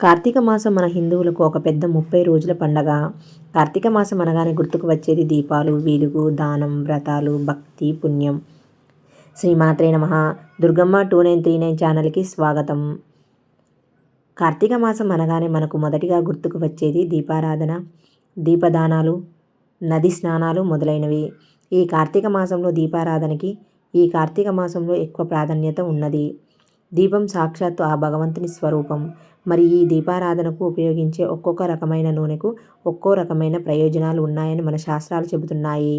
కార్తీక మాసం మన హిందువులకు ఒక పెద్ద ముప్పై రోజుల పండగ. కార్తీక మాసం అనగానే గుర్తుకు వచ్చేది దీపాలు వెలుగు దానం వ్రతాలు భక్తి పుణ్యం. శ్రీమాత్రే నమ. Durgamma two nine three nine ఛానల్కి స్వాగతం. కార్తీక మాసం అనగానే మనకు మొదటిగా గుర్తుకు వచ్చేది దీపారాధన దీపదానాలు నది స్నానాలు మొదలైనవి. ఈ కార్తీక మాసంలో దీపారాధనకి ఈ కార్తీక మాసంలో ఎక్కువ ప్రాధాన్యత ఉన్నది. దీపం సాక్షాత్తు ఆ భగవంతుని స్వరూపం. మరి ఈ దీపారాధనకు ఉపయోగించే ఒక్కొక్క రకమైన నూనెకు ఒక్కో రకమైన ప్రయోజనాలు ఉన్నాయని మన శాస్త్రాలు చెబుతున్నాయి.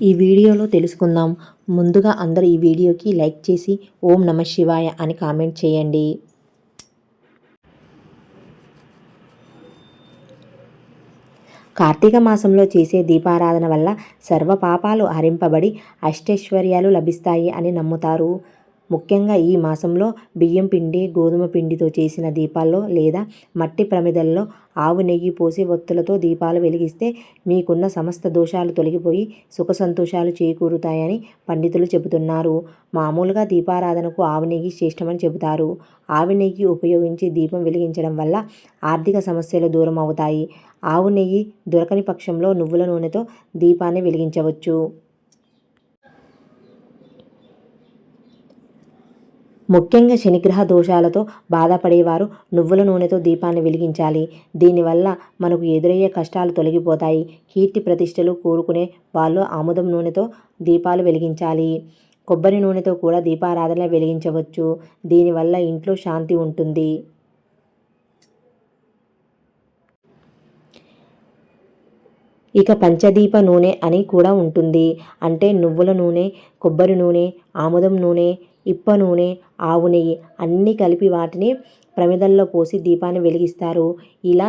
ఈ వీడియోలో తెలుసుకుందాం. ముందుగా అందరూ ఈ వీడియోకి లైక్ చేసి ఓం నమ శివాయ అని కామెంట్ చేయండి. కార్తీక మాసంలో చేసే దీపారాధన వల్ల సర్వ పాపాలు హరింపబడి అష్టైశ్వర్యాలు లభిస్తాయి అని నమ్ముతారు. ముఖ్యంగా ఈ మాసంలో బియ్యం పిండి గోధుమ పిండితో చేసిన దీపాల్లో లేదా మట్టి ప్రమిదల్లో ఆవు నెయ్యి పోసి ఒత్తులతో దీపాలు వెలిగిస్తే మీకున్న సమస్త దోషాలు తొలగిపోయి సుఖ సంతోషాలు చేకూరుతాయని పండితులు చెబుతున్నారు. మామూలుగా దీపారాధనకు ఆవు నెయ్యి శ్రేష్టమని చెబుతారు. ఆవు నెయ్యి ఉపయోగించి దీపం వెలిగించడం వల్ల ఆర్థిక సమస్యలు దూరం అవుతాయి ఆవు నెయ్యి దొరకని పక్షంలో నువ్వుల నూనెతో దీపాన్ని వెలిగించవచ్చు. ముఖ్యంగా శనిగ్రహ దోషాలతో బాధపడేవారు నువ్వుల నూనెతో దీపాన్ని వెలిగించాలి. దీనివల్ల మనకు ఎదురయ్యే కష్టాలు తొలగిపోతాయి. కీర్తి ప్రతిష్టలు కోరుకునే వాళ్ళు ఆముదం నూనెతో దీపాలు వెలిగించాలి. కొబ్బరి నూనెతో కూడా దీపారాధన వెలిగించవచ్చు. దీనివల్ల ఇంట్లో శాంతి ఉంటుంది. ఇక పంచదీప నూనె అని కూడా ఉంటుంది. అంటే నువ్వుల నూనె కొబ్బరి నూనె ఆముదం నూనె ఇప్ప నూనె ఆవు నెయ్యి అన్నీ కలిపి వాటిని ప్రమిదల్లో పోసి దీపాన్ని వెలిగిస్తారు. ఇలా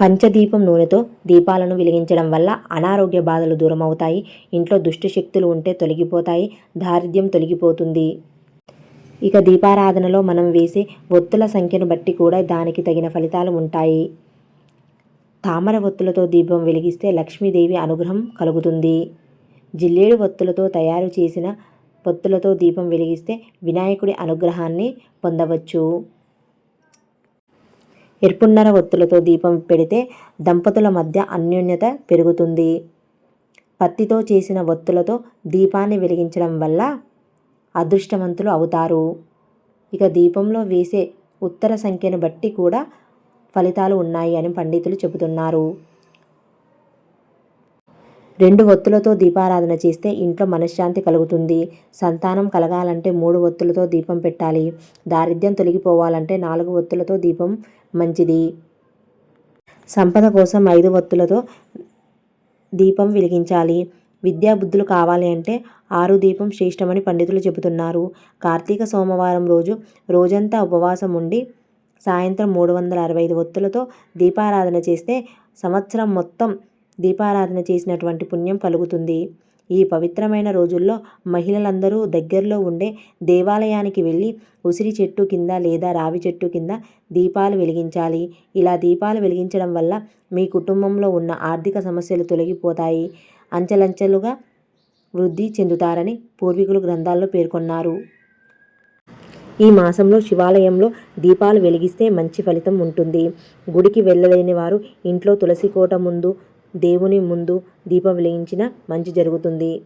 పంచదీపం నూనెతో దీపాలను వెలిగించడం వల్ల అనారోగ్య బాధలు దూరం అవుతాయి ఇంట్లో దుష్ట శక్తులు ఉంటే తొలగిపోతాయి దారిద్ర్యం తొలగిపోతుంది. ఇక దీపారాధనలో మనం వేసే ఒత్తుల సంఖ్యను బట్టి కూడా దానికి తగిన ఫలితాలు ఉంటాయి. తామర ఒత్తులతో దీపం వెలిగిస్తే లక్ష్మీదేవి అనుగ్రహం కలుగుతుంది. జిల్లేడు ఒత్తులతో తయారు చేసిన పొత్తులతో దీపం వెలిగిస్తే వినాయకుడి అనుగ్రహాన్ని పొందవచ్చు. ఎరుపున్నర ఒత్తులతో దీపం పెడితే దంపతుల మధ్య అన్యోన్యత పెరుగుతుంది. పత్తితో చేసిన ఒత్తులతో దీపాన్ని వెలిగించడం వల్ల అదృష్టవంతులు అవుతారు. ఇక దీపంలో వేసే ఉత్తర సంఖ్యను బట్టి కూడా ఫలితాలు ఉన్నాయి అని పండితులు చెబుతున్నారు. రెండు ఒత్తులతో దీపారాధన చేస్తే ఇంట్లో మనశ్శాంతి కలుగుతుంది. సంతానం కలగాలంటే మూడు ఒత్తులతో దీపం పెట్టాలి. దారిద్ర్యం తొలగిపోవాలంటే నాలుగు ఒత్తులతో దీపం మంచిది. సంపద కోసం ఐదు ఒత్తులతో దీపం వెలిగించాలి. విద్యాబుద్ధులు కావాలి అంటే ఆరు దీపం శ్రేష్టమని పండితులు చెబుతున్నారు. కార్తీక సోమవారం రోజు రోజంతా ఉపవాసం ఉండి సాయంత్రం మూడు వందల అరవై ఐదు ఒత్తులతో దీపారాధన చేస్తే సంవత్సరం మొత్తం దీపారాధన చేసినటువంటి పుణ్యం కలుగుతుంది. ఈ పవిత్రమైన రోజుల్లో మహిళలందరూ దగ్గరలో ఉండే దేవాలయానికి వెళ్ళి ఉసిరి చెట్టు కింద లేదా రావి చెట్టు కింద దీపాలు వెలిగించాలి. ఇలా దీపాలు వెలిగించడం వల్ల మీ కుటుంబంలో ఉన్న ఆర్థిక సమస్యలు తొలగిపోతాయి. అంచెలంచెలుగా వృద్ధి చెందుతారని పూర్వీకులు గ్రంథాల్లో పేర్కొన్నారు. ఈ మాసంలో శివాలయంలో దీపాలు వెలిగిస్తే మంచి ఫలితం ఉంటుంది. గుడికి వెళ్ళలేని వారు ఇంట్లో తులసి కోట ముందు దేవుని ముందు దీపం వెలిగించిన మంచి జరుగుతుంది.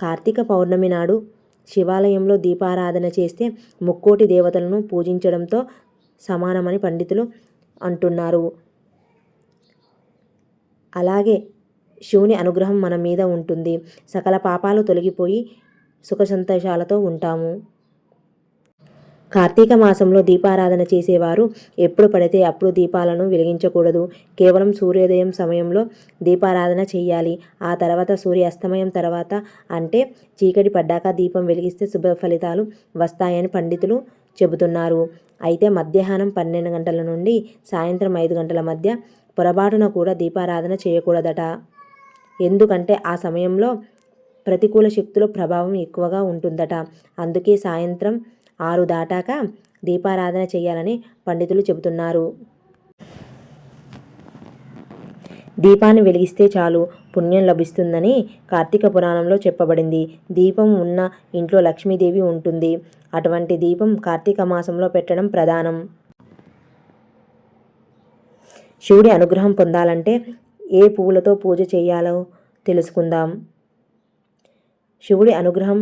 కార్తీక పౌర్ణమి నాడు శివాలయంలో దీపారాధన చేస్తే ముక్కోటి దేవతలను పూజించడంతో సమానమని పండితులు అంటున్నారు. అలాగే శివుని అనుగ్రహం మన మీద ఉంటుంది. సకల పాపాలు తొలగిపోయి సుఖ సంతోషాలతో ఉంటాము. కార్తీక మాసంలో దీపారాధన చేసేవారు. ఎప్పుడు పడితే అప్పుడు దీపాలను వెలిగించకూడదు. కేవలం సూర్యోదయం సమయంలో దీపారాధన చేయాలి. ఆ తర్వాత సూర్యాస్తమయం తర్వాత అంటే చీకటి పడ్డాక దీపం వెలిగిస్తే శుభ ఫలితాలు వస్తాయని పండితులు చెబుతున్నారు. అయితే మధ్యాహ్నం పన్నెండు గంటల నుండి సాయంత్రం ఐదు గంటల మధ్య పొరపాటున కూడా దీపారాధన చేయకూడదట. ఎందుకంటే ఆ సమయంలో ప్రతికూల శక్తుల ప్రభావం ఎక్కువగా ఉంటుందట. అందుకే సాయంత్రం ఆరు దాటాక దీపారాధన చేయాలని పండితులు చెబుతున్నారు. దీపాన్ని వెలిగిస్తే చాలు పుణ్యం లభిస్తుందని కార్తీక పురాణంలో చెప్పబడింది. దీపం ఉన్న ఇంట్లో లక్ష్మీదేవి ఉంటుంది. అటువంటి దీపం కార్తీక మాసంలో పెట్టడం ప్రధానం. శివుడి అనుగ్రహం పొందాలంటే ఏ పువ్వులతో పూజ చేయాలో తెలుసుకుందాం. శివుడి అనుగ్రహం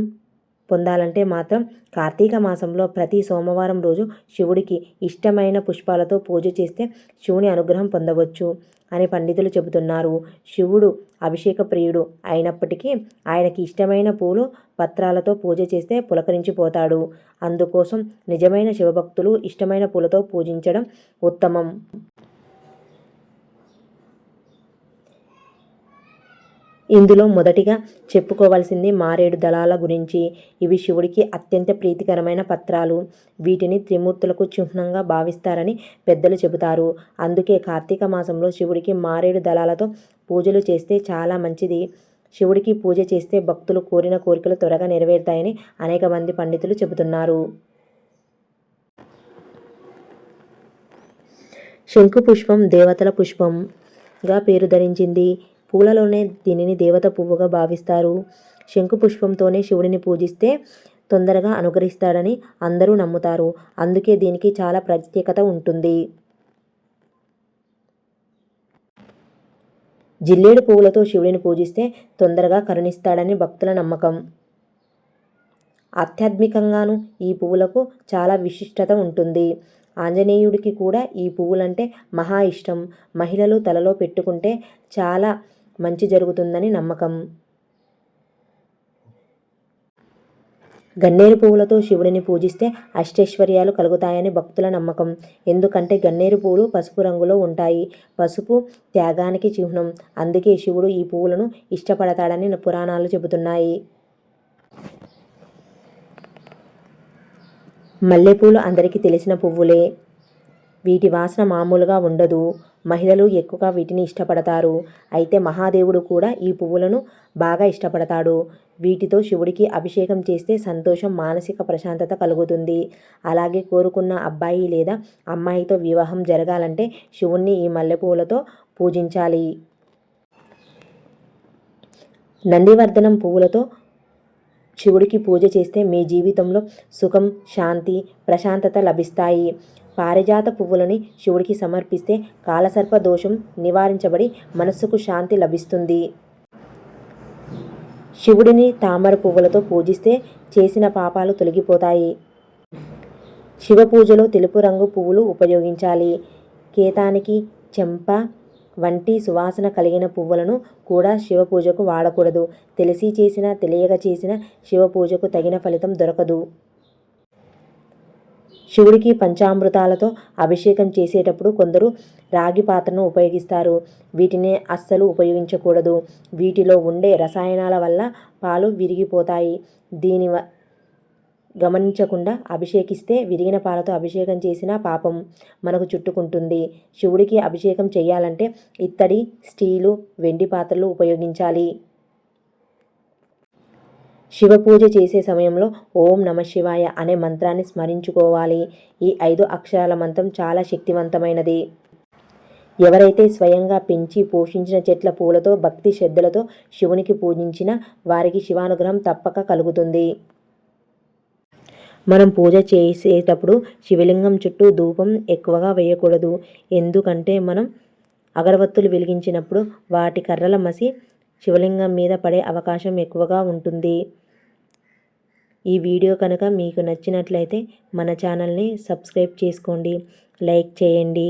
పొందాలంటే మాత్రం కార్తీక మాసంలో ప్రతి సోమవారం రోజు శివుడికి ఇష్టమైన పుష్పాలతో పూజ చేస్తే శివుని అనుగ్రహం పొందవచ్చు అని పండితులు చెబుతున్నారు. శివుడు అభిషేక ప్రియుడు అయినప్పటికీ ఆయనకి ఇష్టమైన పూలు పత్రాలతో పూజ చేస్తే పులకరించిపోతాడు. అందుకోసం నిజమైన శివభక్తులు ఇష్టమైన పూలతో పూజించడం ఉత్తమం. ఇందులో మొదటిగా చెప్పుకోవాల్సింది మారేడు దళాల గురించి. ఇవి శివుడికి అత్యంత ప్రీతికరమైన పత్రాలు. వీటిని త్రిమూర్తులకు చిహ్నంగా భావిస్తారని పెద్దలు చెబుతారు. అందుకే కార్తీక మాసంలో శివుడికి మారేడు దళాలతో పూజలు చేస్తే చాలా మంచిది. శివుడికి పూజ చేస్తే భక్తులు కోరిన కోరికలు త్వరగా నెరవేరుతాయని అనేక మంది పండితులు చెబుతున్నారు. శంకు పుష్పం దేవతల పుష్పంగా పేరు ధరించింది. పూలలోనే దీనిని దేవత పువ్వుగా భావిస్తారు. శంకు పుష్పంతోనే శివుడిని పూజిస్తే తొందరగా అనుగ్రహిస్తాడని అందరూ నమ్ముతారు. అందుకే దీనికి చాలా ప్రత్యేకత ఉంటుంది. జిల్లేడు పువ్వులతో శివుడిని పూజిస్తే తొందరగా కరుణిస్తాడని భక్తుల నమ్మకం. ఆధ్యాత్మికంగాను ఈ పువ్వులకు చాలా విశిష్టత ఉంటుంది. ఆంజనేయుడికి కూడా ఈ పువ్వులంటే మహా ఇష్టం. మహిళలు తలలో పెట్టుకుంటే చాలా మంచి జరుగుతుందని నమ్మకం. గన్నేరు పువ్వులతో శివుడిని పూజిస్తే అష్టైశ్వర్యాలు కలుగుతాయని భక్తుల నమ్మకం. ఎందుకంటే గన్నేరు పువ్వులు పసుపు రంగులో ఉంటాయి. పసుపు త్యాగానికి చిహ్నం. అందుకే శివుడు ఈ పువ్వులను ఇష్టపడతాడని పురాణాలు చెబుతున్నాయి. మల్లెపూలు అందరికీ తెలిసిన పువ్వులే. వీటి వాసన మామూలుగా ఉండదు. మహిళలు ఎక్కువగా వీటిని ఇష్టపడతారు. అయితే మహాదేవుడు కూడా ఈ పువ్వులను బాగా ఇష్టపడతాడు. వీటితో శివుడికి అభిషేకం చేస్తే సంతోషం మానసిక ప్రశాంతత కలుగుతుంది. అలాగే కోరుకున్న అబ్బాయి లేదా అమ్మాయితో వివాహం జరగాలంటే శివుణ్ణి ఈ మల్లెపూలతో పూజించాలి. నందివర్ధనం పువ్వులతో శివుడికి పూజ చేస్తే మీ జీవితంలో సుఖం శాంతి ప్రశాంతత లభిస్తాయి. పారిజాత పువ్వులని శివుడికి సమర్పిస్తే కాలసర్ప దోషం నివారించబడి మనస్సుకు శాంతి లభిస్తుంది. శివుడిని తామర పువ్వులతో పూజిస్తే చేసిన పాపాలు తొలగిపోతాయి. శివ పూజలో తెలుపు రంగు పువ్వులు ఉపయోగించాలి. కేతానికి చెంప వంటి సువాసన కలిగిన పువ్వులను కూడా శివ పూజకు వాడకూడదు. తెలిసి చేసిన తెలియక చేసిన శివ పూజకు తగిన ఫలితం దొరకదు. శివుడికి పంచామృతాలతో అభిషేకం చేసేటప్పుడు కొందరు రాగి పాత్రను ఉపయోగిస్తారు. వీటిని అస్సలు ఉపయోగించకూడదు. వీటిలో ఉండే రసాయనాల వల్ల పాలు విరిగిపోతాయి. దీని గమనించకుండా అభిషేకిస్తే విరిగిన పాలతో అభిషేకం చేసిన పాపం మనకు చుట్టుకుంటుంది. శివుడికి అభిషేకం చేయాలంటే ఇత్తడి స్టీలు వెండి పాత్రలు ఉపయోగించాలి. శివ పూజ చేసే సమయంలో ఓం నమ శివాయ అనే మంత్రాన్ని స్మరించుకోవాలి. ఈ ఐదు అక్షరాల మంత్రం చాలా శక్తివంతమైనది. ఎవరైతే స్వయంగా పెంచి పోషించిన చెట్ల పూలతో భక్తి శ్రద్ధలతో శివునికి పూజించిన వారికి శివానుగ్రహం తప్పక కలుగుతుంది. మనం పూజ చేసేటప్పుడు శివలింగం చుట్టూ ధూపం ఎక్కువగా వేయకూడదు. ఎందుకంటే మనం అగరబత్తులు వెలిగించినప్పుడు వాటి కర్రల మసి శివలింగం మీద పడే అవకాశం ఎక్కువగా ఉంటుంది. ఈ వీడియో కనుక మీకు నచ్చినట్లయితే మన ఛానల్ని సబ్స్క్రైబ్ చేసుకోండి. లైక్ చేయండి.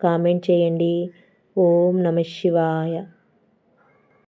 కామెంట్ చేయండి. ఓం నమ శివాయ.